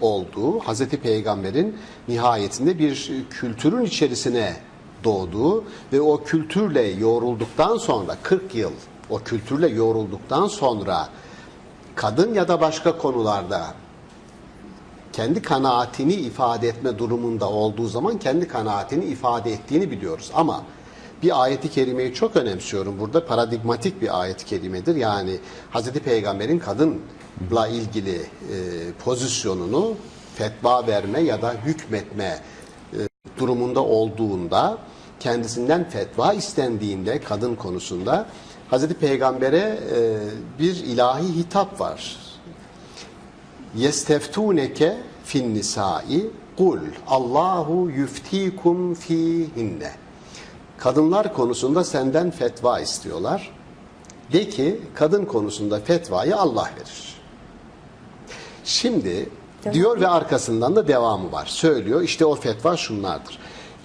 olduğu, Hazreti Peygamber'in nihayetinde bir kültürün içerisine doğduğu ve o kültürle yoğrulduktan sonra 40 yıl o kültürle yoğrulduktan sonra kadın ya da başka konularda kendi kanaatini ifade etme durumunda olduğu zaman kendi kanaatini ifade ettiğini biliyoruz. Ama bir ayeti kerimeyi çok önemsiyorum. Burada paradigmatik bir ayet-i. Yani Hz. Peygamber'in kadınla ilgili e, pozisyonunu fetva verme ya da hükmetme e, durumunda olduğunda kendisinden fetva istendiğinde kadın konusunda Hz. Peygamber'e e, bir ilahi hitap var. Yesteftuneke fin nisai kul Allahu yuftikum fihinne. Kadınlar konusunda senden fetva istiyorlar. De ki kadın konusunda fetvayı Allah verir. Şimdi diyor ve arkasından da devamı var. Söylüyor işte o fetva şunlardır.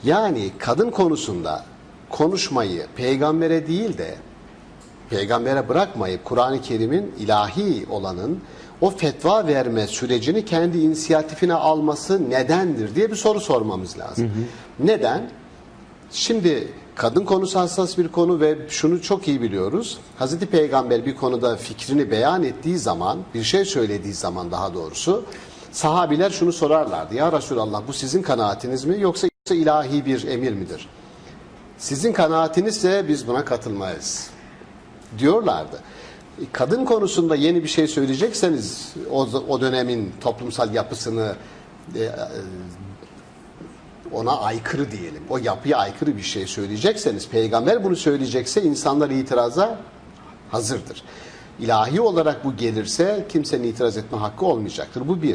Yani kadın konusunda konuşmayı peygambere değil de peygambere bırakmayıp Kur'an-ı Kerim'in ilahi olanın o fetva verme sürecini kendi inisiyatifine alması nedendir diye bir soru sormamız lazım. Neden? Şimdi kadın konusu hassas bir konu ve şunu çok iyi biliyoruz. Hazreti Peygamber bir konuda fikrini beyan ettiği zaman, bir şey söylediği zaman daha doğrusu sahabiler şunu sorarlardı. Ya Resulallah bu sizin kanaatiniz mi yoksa ilahi bir emir midir? Sizin kanaatinizse biz buna katılmayız diyorlardı. Kadın konusunda yeni bir şey söyleyecekseniz o, o dönemin toplumsal yapısını e, ona aykırı diyelim. O yapıya aykırı bir şey söyleyecekseniz, peygamber bunu söyleyecekse insanlar itiraza hazırdır. İlahi olarak bu gelirse kimsenin itiraz etme hakkı olmayacaktır. Bu bir.